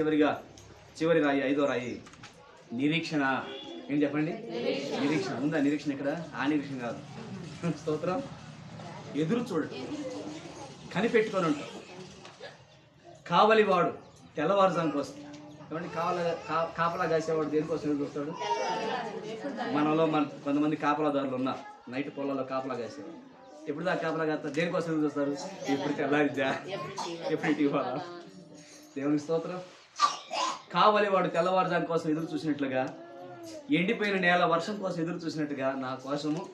చివరిగా చివరి రాయి ఐదో రాయి. నిరీక్షణ. ఏం చెప్పండి? నిరీక్షణ. ఉందా నిరీక్షణ ఇక్కడ? ఆ నిరీక్షణ కాదు. స్తోత్రం. ఎదురు చూడటం కనిపెట్టుకొని ఉంటాం కావలివాడు తెల్లవారుజాము కోసం ఏమండి? కావల కాపలా కాసేవాడు దేనికోసం ఎదురు చూస్తాడు? మనలో మన కొంతమంది కాపలాదారులు ఉన్నారు. నైట్ పొలాల్లో కాపలా కాసేవాడు ఎప్పుడు దాకా కాపలా కాస్తారు? దేనికోసం ఎదురు చూస్తారు? ఎప్పుడు తెల్లారిద్దా? ఎప్పుడు ఇటు ఇవ్వాలా? దేవునికి స్తోత్రం. కావలి వాడు తెల్లవారుజాం కోసం ఎదురు చూసినట్లుగా ఎండిపోయిన నేల వర్షం కోసం ఎదురు చూసినట్టుగా నా కోసము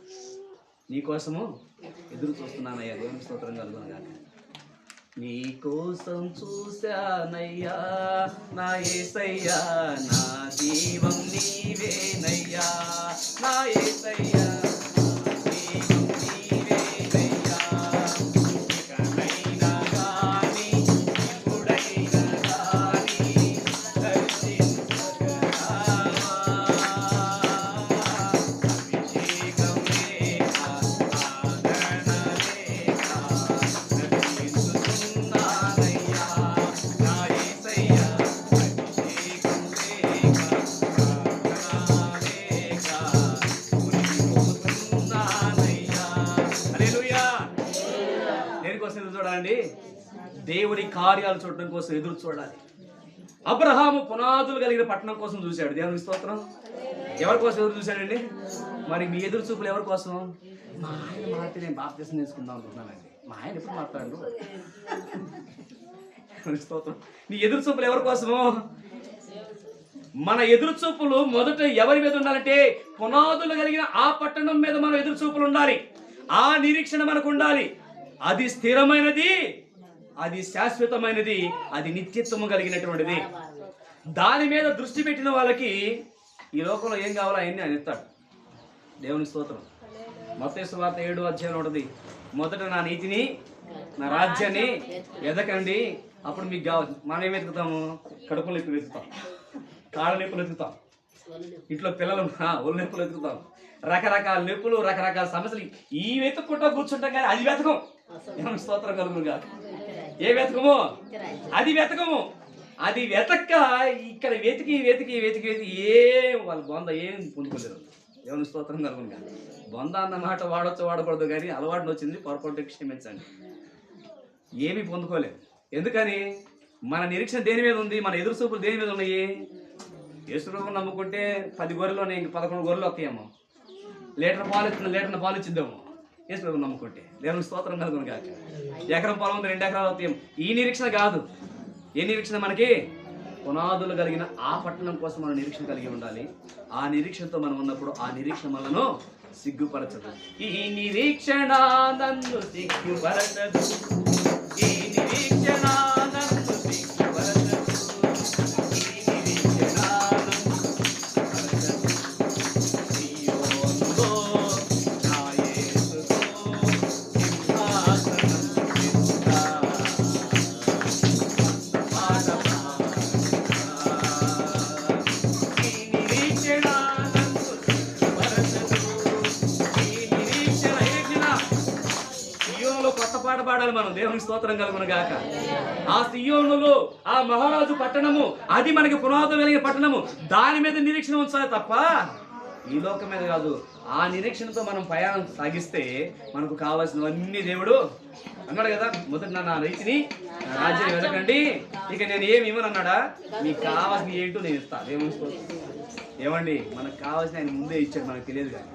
నీ కోసము ఎదురు చూస్తున్నానయ్యా. దేవుని స్తోత్రం కలుగునగాక. నీ కోసం చూశానయ్యా నా ఏసయ్యా నా జీవం దేవుని కార్యాలు చూడడం కోసం ఎదురు చూడాలి. అబ్రహాము పునాదులు కలిగిన పట్టణం కోసం చూశాడు. దేవుని స్తోత్రం. ఎవరి కోసం ఎదురు చూశాడండి? మరి మీ ఎదురు చూపులు ఎవరి కోసం? మా ఆయన మారితే నేను బాప్తీసం తీసుకుందాం అనుకుంటున్నానండి. మా ఆయన ఎప్పుడు మాట్లాడు స్తోత్రం. నీ ఎదురు చూపులు ఎవరి కోసము? మన ఎదురు చూపులు మొదట ఎవరి మీద ఉండాలంటే పునాదులు కలిగిన ఆ పట్టణం మీద మనం ఎదురు చూపులు ఉండాలి. ఆ నిరీక్షణ మనకు ఉండాలి. అది స్థిరమైనది. అది శాశ్వతమైనది అది నిత్యత్వము కలిగినటువంటిది. దాని మీద దృష్టి పెట్టిన వాళ్ళకి ఈ లోకంలో ఏం కావాలో అవన్నీ ఆయన ఇస్తాడు. దేవుని స్తోత్రం. మతేశ్వ వార్త ఏడు అధ్యాయం ఉంటుంది. మొదట నా నీతిని నా రాజ్యాన్ని ఎదకండి అప్పుడు మీకు కావచ్చు మనం ఏం వెతుకుతాము? కడుపులు నొప్పులు వెతుకుతాం. కాళ్ళ నొప్పులు వెతుకుతాం. ఇంట్లో పిల్లలు ఒళ్ళు నొప్పులు వెతుకుతాం. రకరకాల నొప్పులు రకరకాల సమస్యలు. ఈ వెతుక్కుంటా కూర్చుంటాం కానీ అది వెతకం. దేవుని స్తోత్రం కలుగునుగా ఏ వెతకము? అది వెతకము. అది వెతక్క ఇక్కడ వెతికి వెతికి వెతికి వెతికి ఏం వాళ్ళ బొంద ఏం పొందుకోలేరు దేవుని స్తోత్రం కలుగునుగా బొంద అన్న మాట వాడొచ్చు వాడకూడదు కానీ అలవాటు వచ్చింది పొరపాటు క్షమించండి. ఏమీ పొందుకోలేము ఎందుకని? మన నిరీక్షణ దేని మీద ఉంది? మన ఎదురు చూపులు దేని మీద ఉన్నాయి? యేసుప్రభు నమ్ముకుంటే పది గొర్రెలు ఇంక పదకొండు గొర్రెలు వస్తాయేమో. లీటర్ పాలు ఇచ్చిన లీటర్ పాలు ఇచ్చిద్దాము. యేసుప్రభు నమ్ముకుంటే. దేవుని స్తోత్రం కలుగును కాక ఎకరం పొలం ఉంది రెండు ఎకరాలు అవుతాయి ఈ నిరీక్షణ కాదు. ఏ నిరీక్షణ మనకి? పునాదులు కలిగిన ఆ పట్టణం కోసం మనం నిరీక్షణ కలిగి ఉండాలి. ఆ నిరీక్షణతో మనం ఉన్నప్పుడు ఆ నిరీక్షణ మనను సిగ్గుపరచదు. ఈ నిరీక్షణ నన్ను సిగ్గుపరచదు. పాట మనం దేవునికి స్తోత్రం కలుగును గాక ఆ సియోనులు ఆ మహారాజు పట్టణము అది మనకి పునాదం కలిగిన పట్టణము దాని మీద నిరీక్షణ ఉంచాలి తప్ప ఈ లోకం మీద కాదు. ఆ నిరీక్షణతో మనం ప్రయాణం సాగిస్తే మనకు కావాల్సినవన్నీ దేవుడు అన్నాడు కదా మొదట నా రైతుని రాజ్యం వెతకండి. ఇక నేను ఏమి ఇవ్వను అన్నాడా మీకు కావాల్సిన ఏంటో నేను ఇస్తాను. దేవుని ఏమండి? మనకు కావాల్సిన ఆయన ముందే ఇచ్చాడు మనకు తెలియదు కానీ.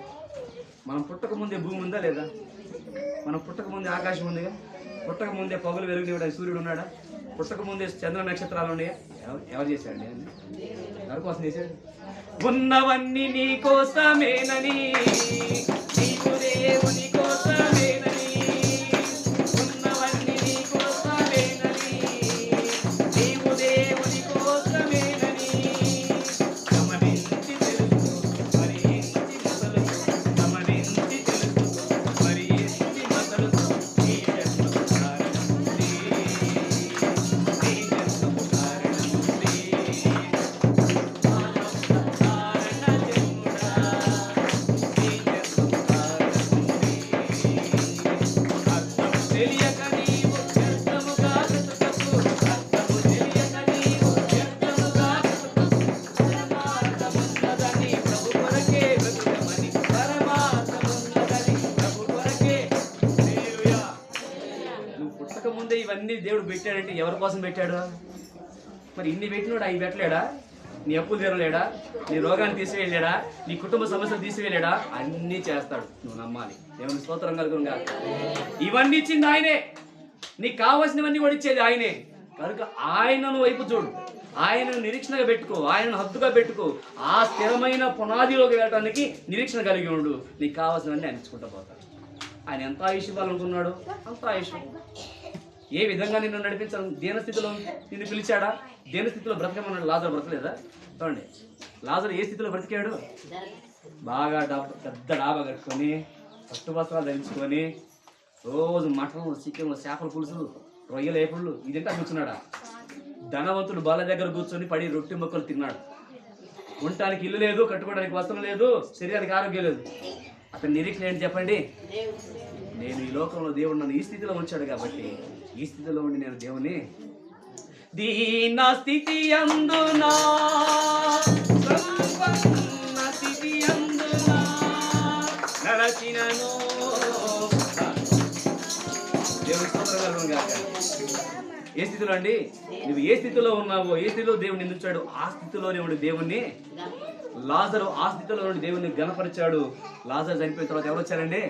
మనం పుట్టక ముందే భూమి ఉందా లేదా? మనం పుట్టక ముందే ఆకాశం ఉందిగా? పుట్టక ముందే పగులు వెలుగునివ్వడానికి సూర్యుడు ఉన్నాడా? పుట్టక ముందే చంద్ర నక్షత్రాలు ఉన్నాయా? ఎవరు చేశాడు ఎవరి కోసం చేశాడు ఉన్నవన్నీ నీ కోసమేనని నీకు దేవుని దేవుడు పెట్టాడంటే ఎవరి కోసం పెట్టాడు? మరి ఇన్ని పెట్టినోడు అవి పెట్టలేడా? నీ అప్పులు తీరలేడా? నీ రోగాన్ని తీసివేయలేడా? నీ కుటుంబ సమస్యలు తీసివేయలేడా? అన్నీ చేస్తాడు. నువ్వు నమ్మాలి. దేవుని స్తోత్రం కలుగునుగా ఇవన్నీ ఇచ్చింది ఆయనే. నీకు కావాల్సినవన్నీ కూడా ఇచ్చేది ఆయనే. కనుక ఆయనను వైపు చూడు. ఆయనను నిరీక్షణగా పెట్టుకో. ఆయనను హద్దుగా పెట్టుకో. ఆ స్థిరమైన పునాదిలోకి వెళ్ళడానికి నిరీక్షణ కలిగి ఉండు. నీకు కావాల్సినవన్నీ ఆయన ఇచ్చుకుంటూ పోతాడు ఆయన ఎంత ఆయుష్ ఇవ్వాలనుకున్నాడు అంత ఆయుష్యం. ఏ విధంగా నిన్ను నడిపించాలి దేని స్థితిలో నిన్ను పిలిచాడా? దేని స్థితిలో బ్రతకమన్నాడు? లాజర్ బ్రతకలేదా? చూడండి. లాజర్ ఏ స్థితిలో బ్రతికాడు? బాగా డాబా పెద్ద డాబా కట్టుకొని పట్టు వస్త్రాలు ధరించుకొని రోజు మటన్ చికెన్ చేపల పులుసు రొయ్యల ఏపుళ్ళు ఇదంతా కూర్చున్నాడా? ధనవంతుడు బాల దగ్గర కూర్చొని పడి రొట్టె మొక్కలు తిన్నాడు. ఉండటానికి ఇల్లు లేదు కట్టుకోవడానికి వస్త్రం లేదు శరీరానికి ఆరోగ్యం లేదు. అతని నిరీక్షణ ఏంటి చెప్పండి? నేను ఈ లోకంలో దేవుడు నన్ను ఈ స్థితిలో ఉంచాడు కాబట్టి ఈ స్థితిలో ఉండి నేను దేవుని దీన స్థితి అందునా స్థితి అందునా నడచినను దేవుని స్తోత్రం కలుగును గాక. ఏ స్థితిలో అండి? నువ్వు ఏ స్థితిలో ఉన్నావో ఏ స్థితిలో దేవుని నిందించాడు ఆ స్థితిలోనే ఉండి దేవుణ్ణి. లాజరు ఆ స్థితిలో నుండి దేవుని గణపరిచాడు లాజర్ చనిపోయిన తర్వాత ఎవరు వచ్చారండి?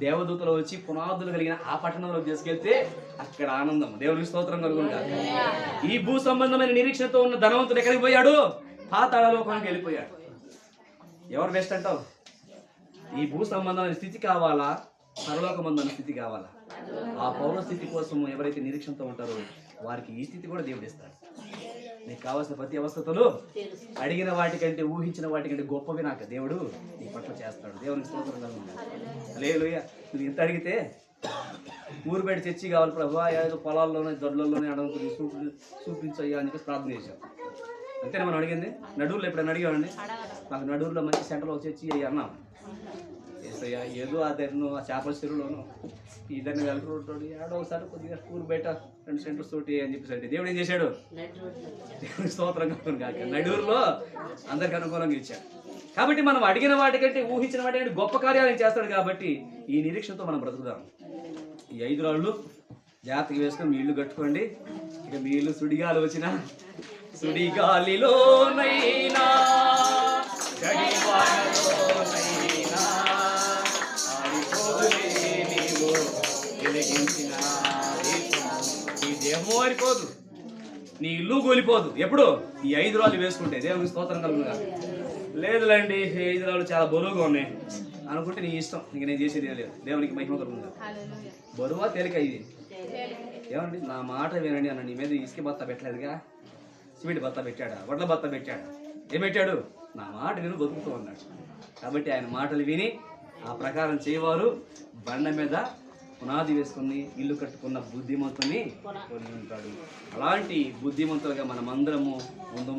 దేవదూతలు వచ్చి పునాదులు కలిగిన ఆ పట్టణంలో తీసుకెళ్తే అక్కడ ఆనందం. దేవునికి స్తోత్రం కలుగుంటారు ఈ భూ సంబంధమైన నిరీక్షణతో ఉన్న ధనవంతుడు ఎక్కడికి పోయాడు? పాతాళలోకానికి వెళ్ళిపోయాడు. ఎవరు బెస్ట్ అంటావు? ఈ భూ సంబంధమైన స్థితి కావాలా? పరలోకమందమైన స్థితి కావాలా? ఆ పౌర స్థితి కోసం ఎవరైతే నిరీక్షణతో ఉంటారో వారికి ఈ స్థితి కూడా దేవుడు ఇస్తాడు. నీకు కావాల్సిన ప్రతి అవస్థతలు అడిగిన వాటికంటే ఊహించిన వాటికంటే గొప్పవి నాకు దేవుడు పట్ల చేస్తాడు. దేవునికి స్తోత్రం లేదు నువ్వు ఎంత అడిగితే ఊరు బయట చర్చి కావాలి ప్రభా ఏదో పొలాల్లోనే దొడ్లలోనే చూపి చూపించయ్యా అని చెప్పి ప్రార్థన చేశాం. అంతేనా మనం అడిగింది? నడువులో ఎప్పుడైనా అడిగామండి మాకు నడువులో మంచి సెంటర్లో చర్చి అయ్యి అన్నాం. ఏసయ్యా ఏదో ఆ ధరను ఆ చేపల చెరువులోను ఈ ధరను వెళ్తుంటాడు ఏడో ఒకసారి కొద్దిగా ఊరు బయట రెండు సెంటర్స్ తోటి అని చెప్పేసి అంటే దేవుడు ఏం చేశాడు? దేవుడి స్తోత్రం కాక నడూరులో అందరికి అనుకూలంగా ఇచ్చాడు. కాబట్టి మనం అడిగిన వాటికంటే ఊహించిన వాటికంటే గొప్ప కార్యాలు చేస్తాడు కాబట్టి ఈ నిరీక్షణతో మనం బ్రతుకుదాం. ఈ ఐదు రాళ్ళు జాగ్రత్తగా వేసుకొని మీ ఇల్లు కట్టుకోండి. ఇక మీ ఇల్లు సుడిగాలు వచ్చిన సుడిగాలిలోనైనా వెలిగించిన. నీ దేహము ఆరిపోదు నీ ఇల్లు కూలిపోదు ఎప్పుడు? ఈ ఐదు రాళ్ళు వేసుకుంటే. దేవునికి స్తోత్రం కలుగుగా లేదులేండి ఈ ఐదు రాళ్ళు చాలా బరువుగా ఉన్నాయి. అనుకుంటే నీ ఇష్టం. ఇంక నేను చేసేది ఏం లేదు. దేవునికి మహిమ కలుగుగా బరువా తేలిక ఇది? ఏమండి? నా మాట వినండి అన్న నీ మీద ఇసుక బత్త పెట్టలేదుగా? సిమెంట్ బత్త పెట్టాడా? వడ్ల బత్త పెట్టాడా? ఏం పెట్టాడు? నా మాట విని బతుకుతూ ఉన్నాడు. కాబట్టి ఆయన మాటలు విని ఆ ప్రకారం చేయవారు. బండ మీద పునాది వేసుకుని ఇల్లు కట్టుకున్న బుద్ధిమంతుని కొని ఉంటాడు. అలాంటి బుద్ధిమంతులుగా మనమందరము ముందు